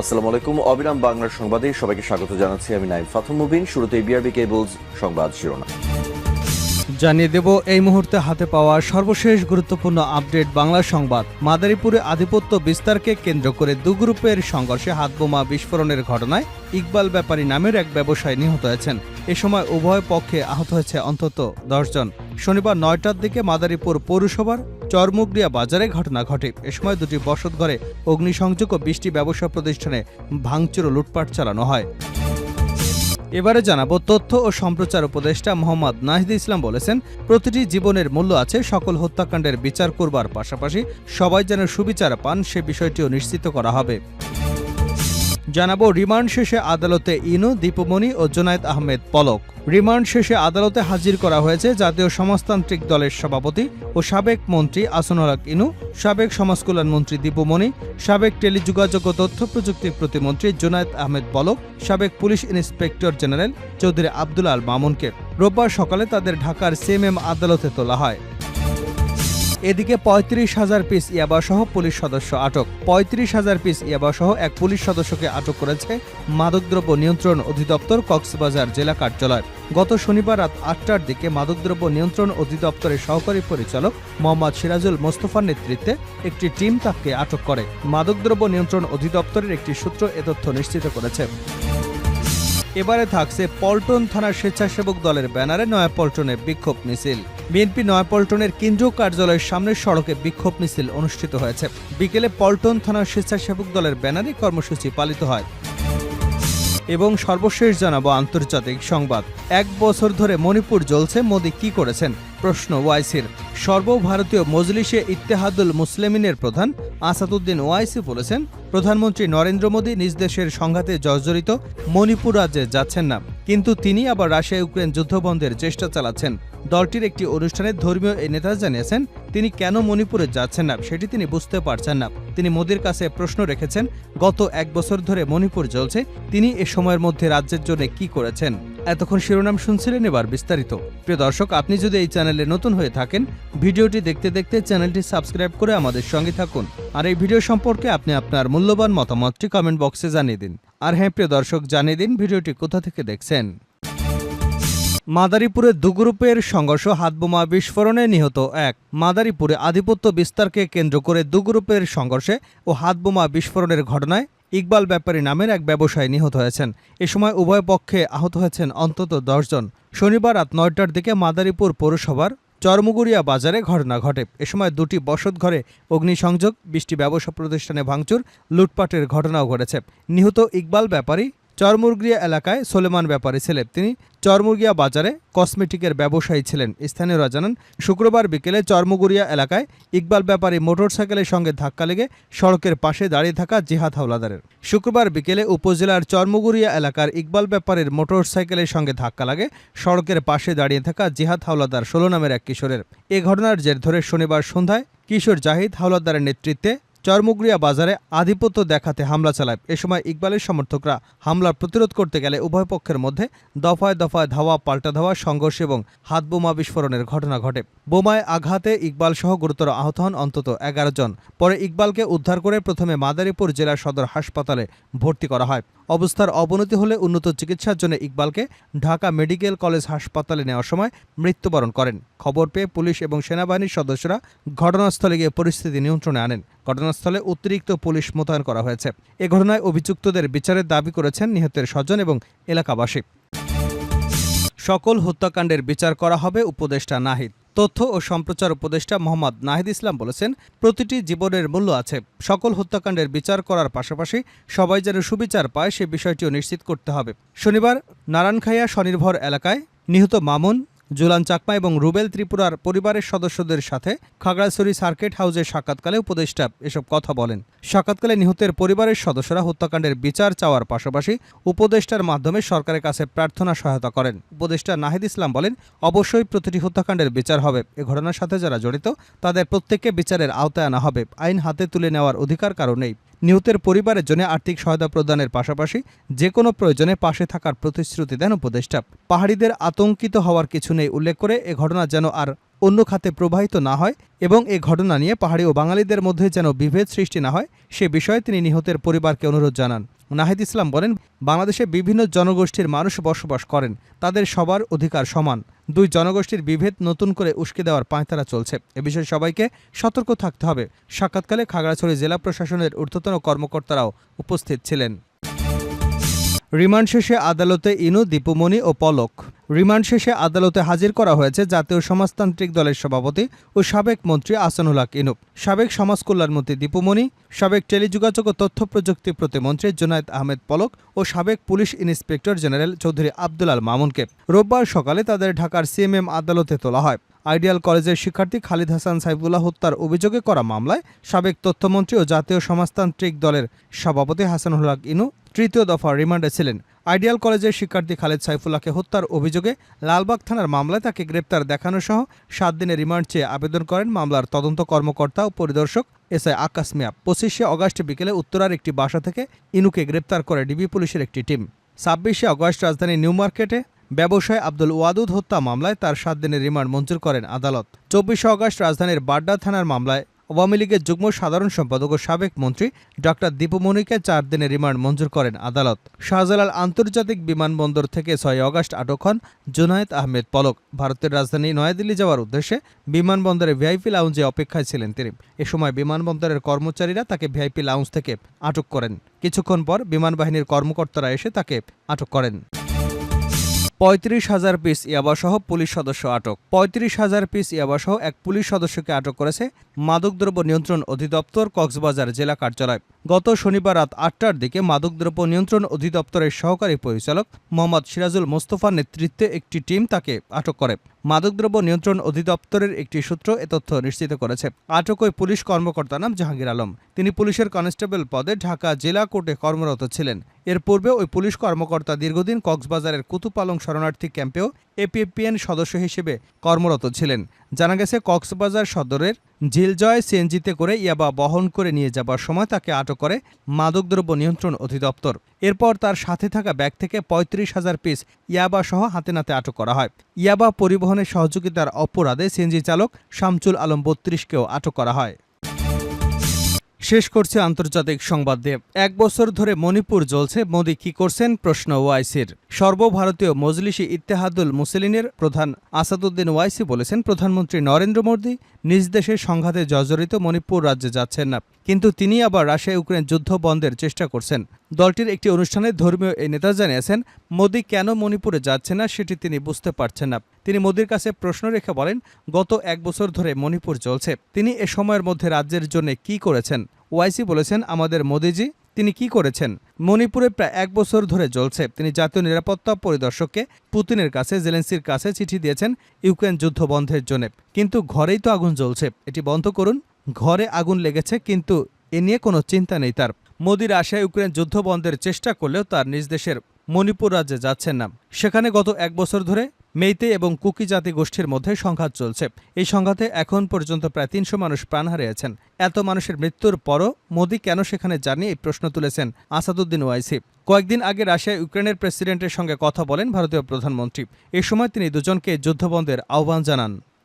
আসসালামু আলাইকুম। অবিরাম বাংলার সংবাদে সবাইকে স্বাগত জানাচ্ছি আমি নাইম ফাথম মুবিন। শুরুতে বিআরবি কেবলস সংবাদ শিরোনাম। জানিয়ে দেব, এই মুহূর্তে হাতে পাওয়া সর্বশেষ গুরুত্বপূর্ণ আপডেট বাংলা সংবাদ। মাদারীপুরে আধিপত্য বিস্তারকে কেন্দ্র করে দু গ্রুপের সংঘর্ষে হাতবোমা বিস্ফোরণের ঘটনায় ইকবাল ব্যাপারী নামের এক ব্যবসায়ী নিহত হয়েছেন। এ সময় উভয় পক্ষে আহত হয়েছে অন্তত দশজন শনিবার নয়টার দিকে মাদারীপুর পৌরসভার চরমুগরিয়া বাজারে ঘটনা ঘটে। এ সময় দুটি বসতঘরে অগ্নিসংযোগ ও বৃষ্টি ব্যবসা প্রতিষ্ঠানে ভাঙচুর ও লুটপাট চালানো হয়। এবারে জানাব তথ্য ও সম্প্রচার উপদেষ্টা মোহাম্মদ নাহিদ ইসলাম বলেছেন, প্রতিটি জীবনের মূল্য আছে, সকল হত্যাকাণ্ডের বিচার করবার পাশাপাশি সবাই যেন সুবিচার পান, সে বিষয়টিও নিশ্চিত করা হবে। জানাব রিমান্ড শেষে আদালতে ইনু, দীপমণি ও জোনায়েদ আহমেদ পলক। রিমান্ড শেষে আদালতে হাজির করা হয়েছে জাতীয় সমাজতান্ত্রিক দলের সভাপতি ও সাবেক মন্ত্রী আসনুল হক ইনু, সাবেক সমাজকল্যাণ মন্ত্রী দীপমণি, সাবেক টেলিযোগাযোগ ও তথ্য প্রযুক্তি প্রতিমন্ত্রী জোনায়েদ আহমেদ পলক, সাবেক police inspector general Chowdhury Abdul Al মামুনকে। রোববার সকালে তাদের ঢাকার সিএমএম আদালতে তোলা হয়। এদিকে পঁয়ত্রিশ হাজার পিস ইয়াবাসহ পুলিশ সদস্য আটক। পঁয়ত্রিশ হাজার পিস ইয়াবাসহ এক পুলিশ সদস্যকে আটক করেছে মাদকদ্রব্য নিয়ন্ত্রণ অধিদপ্তর কক্সবাজার জেলা কার্যালয়। গত শনিবার রাত আটটার দিকে মাদকদ্রব্য নিয়ন্ত্রণ অধিদপ্তরের সহকারী পরিচালক মোহাম্মদ সিরাজুল মোস্তফার নেতৃত্বে একটি টিম তাকে আটক করে। মাদকদ্রব্য নিয়ন্ত্রণ অধিদপ্তরের একটি সূত্র এ তথ্য নিশ্চিত করেছে। এবারে থাকছে পল্টন থানার স্বেচ্ছাসেবক দলের ব্যানারে নয়া নয়াপল্টনে বিক্ষোভ মিছিল। বিএনপি নয়াপল্টনের কেন্দ্রীয় কার্যালয়ের সামনের সড়কে বিক্ষোভ মিছিল অনুষ্ঠিত হয়েছে। বিকেলে পল্টন থানার স্বেচ্ছাসেবক দলের ব্যানারে কর্মসূচি পালিত হয়। এবং সর্বশেষ জানাব আন্তর্জাতিক সংবাদ। এক বছর ধরে মণিপুর জ্বলছে, মোদী কি করেছেন? প্রশ্ন ওয়াইসির। সর্বভারতীয় মজলিসে ইত্তেহাদুল মুসলিমিনের প্রধান আসাদুদ্দিন ওয়াইসি বলেছেন, প্রধানমন্ত্রী নরেন্দ্র মোদী নিজ দেশের সংঘাতে জর্জরিত, মণিপুর রাজ্যে যাচ্ছেন না। কিন্তু তিনি আবার রাশিয়া ইউক্রেন যুদ্ধবন্ধের চেষ্টা চালাচ্ছেন। দলটির একটি অনুষ্ঠানে ধর্মীয় এই নেতা জানিয়েছেন, তিনি কেন মণিপুরে যাচ্ছেন না, সেটি তিনি বুঝতে পারছেন না। তিনি মোদীর কাছে প্রশ্ন রেখেছেন, গত এক বছর ধরে মণিপুর জ্বলছে, তিনি এ সময়ের মধ্যে রাজ্যের জন্য কি করেছেন? এতক্ষণ শিরোনাম শুনছিলেন এবার বিস্তারিত। প্রিয় দর্শক, আপনি যদি এই চ্যানেলে নতুন হয়ে থাকেন, ভিডিওটি দেখতে দেখতে চ্যানেলটি সাবস্ক্রাইব করে আমাদের সঙ্গে থাকুন। আর এই ভিডিও সম্পর্কে আপনি আপনার মূল্যবান মতামতটি কমেন্ট বক্সে জানিয়ে দিন। আর হ্যাঁ প্রিয় দর্শক, জানিয়ে দিন ভিডিওটি কোথা থেকে দেখছেন? মাদারীপুরে দু গ্রুপের সংঘর্ষ, হাতবোমা বিস্ফোরণে নিহত এক। মাদারীপুরে আধিপত্য বিস্তারকে কেন্দ্র করে দু গ্রুপের সংঘর্ষে ও হাতবোমা বিস্ফোরণের ঘটনায় ইকবাল ব্যাপারী নামের এক ব্যবসায়ী নিহত হয়েছেন। এ সময় উভয় পক্ষে আহত হয়েছেন অন্তত দশজন শনিবার রাত নয়টার দিকে মাদারীপুর পৌরসভার চরমুগুড়িয়া বাজারে ঘটনা ঘটে। এ সময় দুটি বসত ঘরে অগ্নিসংযোগ, বৃষ্টি ব্যবসা প্রতিষ্ঠানে ভাঙচুর, লুটপাটের ঘটনাও ঘটেছে। নিহত ইকবাল ব্যাপারী চরমুরগিয়া এলাকায় সোলেমান ব্যাপারী ছিলেন। তিনি চরমুরগিয়া বাজারে কসমেটিকের ব্যবসায়ী ছিলেন। স্থানীয়রা জানান, শুক্রবার বিকেলে চরমুগুরিয়া এলাকায় ইকবাল ব্যাপারী মোটরসাইকেলের সঙ্গে ধাক্কা লেগে সড়কের পাশে দাঁড়িয়ে থাকা জিহাদ হাওলাদারের। শুক্রবার বিকেলে উপজেলার চরমুগুরিয়া এলাকার ইকবাল ব্যাপারীর মোটরসাইকেলের সঙ্গে ধাক্কা লাগে সড়কের পাশে দাঁড়িয়ে থাকা জিহাদ হাওলাদার ষোলো নামের এক কিশোরের। এ ঘটনার জের ধরে শনিবার সন্ধ্যায় কিশোর জাহিদ হাওলাদারের নেতৃত্বে চরমুগরিয়া বাজারে আধিপত্য দেখাতে হামলা চালায়। এ সময় ইকবালের সমর্থকরা হামলার প্রতিরোধ করতে গেলে উভয় পক্ষের মধ্যে দফায় দফায় ধাওয়া, পাল্টা ধাওয়া, সংঘর্ষ এবং হাত বোমা বিস্ফোরণের ঘটনা ঘটে। বোমায় আঘাতে ইকবাল সহ গুরুতর আহত হন অন্তত এগারো জন। পরে ইকবালকে উদ্ধার করে প্রথমে মাদারীপুর জেলা সদর হাসপাতালে ভর্তি করা হয়। অবস্থার অবনতি হলে উন্নত চিকিৎসার জন্য ইকবালকে ঢাকা মেডিকেল কলেজ হাসপাতালে নেওয়ার সময় মৃত্যুবরণ করেন। খবর পেয়ে পুলিশ এবং সেনাবাহিনীর সদস্যরা ঘটনাস্থলে গিয়ে পরিস্থিতি নিয়ন্ত্রণে আনেন। ঘটনাস্থলে অতিরিক্ত পুলিশ মোতায়েন করা হয়েছে। এ ঘটনায় অভিযুক্তদের বিচারের দাবি করেছেন নিহতের স্বজন এবং এলাকাবাসী। সকল হত্যাকাণ্ডের বিচার করা হবে উপদেষ্টা নাহিদ। তথ্য ও সম্প্রচার উপদেষ্টা মোহাম্মদ নাহিদ ইসলাম বলেছেন, প্রতিটি জীবনের মূল্য আছে। সকল হত্যাকাণ্ডের বিচার করার পাশাপাশি সবাই যেন সুবিচার পায় সে বিষয়টিও নিশ্চিত করতে হবে। শনিবার নারায়ণখাইয়া স্বনির্ভর এলাকায় নিহত মামুন জুলান চাকমা এবং রুবেল ত্রিপুরার পরিবারের সদস্যদের সাথে খাগড়াছড়ি সার্কিট হাউসে সাক্ষাৎকালে উপদেষ্টা এসব কথা বলেন। সাক্ষাৎকালে নিহতের পরিবারের সদস্যরা হত্যাকাণ্ডের বিচার চাওয়ার পাশাপাশি উপদেষ্টার মাধ্যমে সরকারের কাছে প্রার্থনা সহায়তা করেন। উপদেষ্টা নাহিদ ইসলাম বলেন, অবশ্যই প্রতিটি হত্যাকাণ্ডের বিচার হবে। এ ঘটনার সাথে যারা জড়িত, তাদের প্রত্যেককে বিচারের আওতায় আনা হবে। আইন হাতে তুলে নেওয়ার অধিকার কারও নেই। নিহতের পরিবারের জন্য আর্থিক সহায়তা প্রদানের পাশাপাশি যে কোনো প্রয়োজনে পাশে থাকার প্রতিশ্রুতি দেন উপদেষ্টা। পাহাড়িদের আতঙ্কিত হওয়ার কিছু নেই উল্লেখ করে এ ঘটনা যেন আর অন্য খাতে প্রবাহিত না হয় এবং এ ঘটনা নিয়ে পাহাড়ি ও বাঙালিদের মধ্যে যেন বিভেদ সৃষ্টি না হয়, সে বিষয়ে তিনি নিহতের পরিবারকে অনুরোধ জানান। নাহিদ ইসলাম বলেন, বাংলাদেশে বিভিন্ন জনগোষ্ঠীর মানুষ বসবাস করেন, তাদের সবার অধিকার সমান। দুই জনগোষ্ঠীর বিভেদ নতুন করে উস্কে দেওয়ার পাঁয়তারা চলছে। এ বিষয়ে সবাইকে সতর্ক থাকতে হবে। সাক্ষাৎকালে খাগড়াছড়ি জেলা প্রশাসনের ঊর্ধ্বতন কর্মকর্তারাও উপস্থিত ছিলেন। রিমান্ড শেষে আদালতে ইনু দীপুমণি ও পলক। রিমান্ড শেষে আদালতে হাজির করা হয়েছে জাতীয় সমাজতান্ত্রিক দলের সভাপতি ও সাবেক মন্ত্রী আসানুল হক ইনুপ সাবেক সমাজ কল্যাণমন্ত্রী দীপুমণি সাবেক টেলিযোগাযোগ ও তথ্য প্রযুক্তি প্রতিমন্ত্রী জুনায়েদ আহমেদ পলক ও সাবেক police inspector general Chowdhury Abdul Al মামুনকে। রোববার সকালে তাদের ঢাকার সিএমএম আদালতে তোলা হয়। আইডিয়াল কলেজের শিক্ষার্থী খালিদ হাসান সাইফুল্লাহ হত্যার অভিযোগে করা মামলায় সাবেক তথ্যমন্ত্রী ও জাতীয় সমাজতান্ত্রিক দলের সভাপতি হাসানুল হক ইনু তৃতীয় দফা রিমান্ডে ছিলেন। আইডিয়াল কলেজের শিক্ষার্থী খালেদ সাইফুল্লাহকে হত্যার অভিযোগে লালবাগ থানার মামলায় তাকে গ্রেপ্তার দেখানো সহ সাত দিনের রিমান্ড চেয়ে আবেদন করেন মামলার তদন্ত কর্মকর্তা ও পরিদর্শক এস আই আকাশ মিয়া। পঁচিশে অগাস্ট বিকেলে উত্তরার একটি বাসা থেকে ইনুকে গ্রেপ্তার করে ডিবি পুলিশের একটি টিম। ছাব্বিশে অগস্ট রাজধানী নিউ মার্কেটে ব্যবসায়ী আব্দুল ওয়াদুদ হত্যা মামলায় তার সাত দিনের রিমান্ড মঞ্জুর করেন আদালত। চব্বিশে অগস্ট রাজধানীর বাড্ডা থানার মামলায় আওয়ামী লীগের যুগ্ম সাধারণ সম্পাদক ও সাবেক মন্ত্রী ডক্টর দীপুমণিকে চার দিনের রিমান্ড মঞ্জুর করেন আদালত। শাহজালাল আন্তর্জাতিক বিমানবন্দর থেকে ছয় অগস্ট আটক হন জুনায়েদ আহমেদ পলক। ভারতের রাজধানী নয়াদিল্লি যাওয়ার উদ্দেশ্যে বিমানবন্দরে ভিআইপি লাউঞ্জে অপেক্ষায় ছিলেন তিনি। এ সময় বিমানবন্দরের কর্মচারীরা তাকে ভিআইপি লাউঞ্জ থেকে আটক করেন। কিছুক্ষণ পর বিমান বাহিনীর কর্মকর্তারা এসে তাকে আটক করেন। পঁয়ত্রিশ হাজার পিস ইয়াবাসহ পুলিশ সদস্য আটক। পঁয়ত্রিশ হাজার পিস ইয়াবাসহ এক পুলিশ সদস্যকে আটক করেছে মাদকদ্রব্য নিয়ন্ত্রণ অধিদপ্তর কক্সবাজার জেলা কার্যালয়। গত শনিবার রাত আটটার দিকে মাদকদ্রব্য নিয়ন্ত্রণ অধিদপ্তরের সহকারী পরিচালক মোহাম্মদ সিরাজুল মোস্তফার নেতৃত্বে একটি টিম তাকে আটক করে। মাদকদ্রব্য নিয়ন্ত্রণ অধিদপ্তরের একটি সূত্র এ তথ্য নিশ্চিত করেছে। আটক ওই পুলিশ কর্মকর্তা নাম জাহাঙ্গীর আলম। তিনি পুলিশের কনস্টেবল পদে ঢাকা জেলা কোর্টে কর্মরত ছিলেন। এর পূর্বে ওই পুলিশ কর্মকর্তা দীর্ঘদিন কক্সবাজারের কুতুপালং শরণার্থী ক্যাম্পেও এপিএফপিএন সদস্য হিসেবে কর্মরত ছিলেন। জানা গেছে, কক্সবাজার সদরের ঝিলজয় সিএনজিতে করে ইয়াবা বহন করে নিয়ে যাবার সময় তাকে আটক করে মাদকদ্রব্য নিয়ন্ত্রণ অধিদপ্তর। এরপর তার সাথে থাকা ব্যাগ থেকে পঁয়ত্রিশ হাজার পিস ইয়াবা সহ হাতে নাতে আটক করা হয়। ইয়াবা পরিবহনের সহযোগিতার অপরাধে সিএনজি চালক শামচুল আলম বত্রিশকেও আটক করা হয়। শেষ করছে আন্তর্জাতিক সংবাদ দিয়ে। এক বছর ধরে মণিপুর জ্বলছে, মোদি কি করছেন? প্রশ্ন ওয়াইসির। সর্বভারতীয় মজলিসি ইত্তেহাদুল মুসলিনের প্রধান আসাদুদ্দিন ওয়াইসি বলেছেন, প্রধানমন্ত্রী নরেন্দ্র মোদী নিজ দেশের সংঘাতে জর্জরিত মণিপুর রাজ্যে যাচ্ছেন না। কিন্তু তিনি আবার রাশিয়া ইউক্রেন যুদ্ধ বন্ধের চেষ্টা করছেন। দলটির একটি অনুষ্ঠানে ধর্মীয় এই নেতা জানিয়েছেন, মোদী কেন মণিপুরে যাচ্ছে না সেটি তিনি বুঝতে পারছেন না। তিনি মোদীর কাছে প্রশ্ন রেখে বলেন, গত এক বছর ধরে মণিপুর চলছে। তিনি এ সময়ের মধ্যে রাজ্যের জন্য কি করেছেন? ওয়াইসি বলেছেন, আমাদের মোদিজি, তিনি কি করেছেন? মণিপুরে প্রায় এক বছর ধরে জ্বলছে তিনি জাতীয় নিরাপত্তা পরিদর্শককে পুতিনের কাছে, জেলেন্সির কাছে চিঠি দিয়েছেন ইউক্রেন যুদ্ধ বন্ধের জন্য। কিন্তু ঘরেই তো আগুন জ্বলছে। এটি বন্ধ করুন, ঘরে আগুন লেগেছে, কিন্তু এ নিয়ে কোনো চিন্তা নেই তার। মোদির আশায় ইউক্রেন যুদ্ধ বন্ধের চেষ্টা করলেও তার নিজ দেশের মণিপুর রাজ্যে যাচ্ছেন না। সেখানে গত এক বছর ধরে মেইতে এবং কুকি জাতি গোষ্ঠীর মধ্যে সংঘাত চলছে। এই সংঘাতে এখন পর্যন্ত প্রায় তিনশো মানুষ প্রাণ হারিয়েছেন। এত মানুষের মৃত্যুর পরও মোদী কেন সেখানে জানিয়ে এই প্রশ্ন তুলেছেন আসাদুদ্দিন ওয়াইসি। কয়েকদিন আগে রাশিয়া ইউক্রেনের প্রেসিডেন্টের সঙ্গে কথা বলেন ভারতীয় প্রধানমন্ত্রী। এ সময় তিনি দুজনকে যুদ্ধবন্ধের আহ্বান জানান।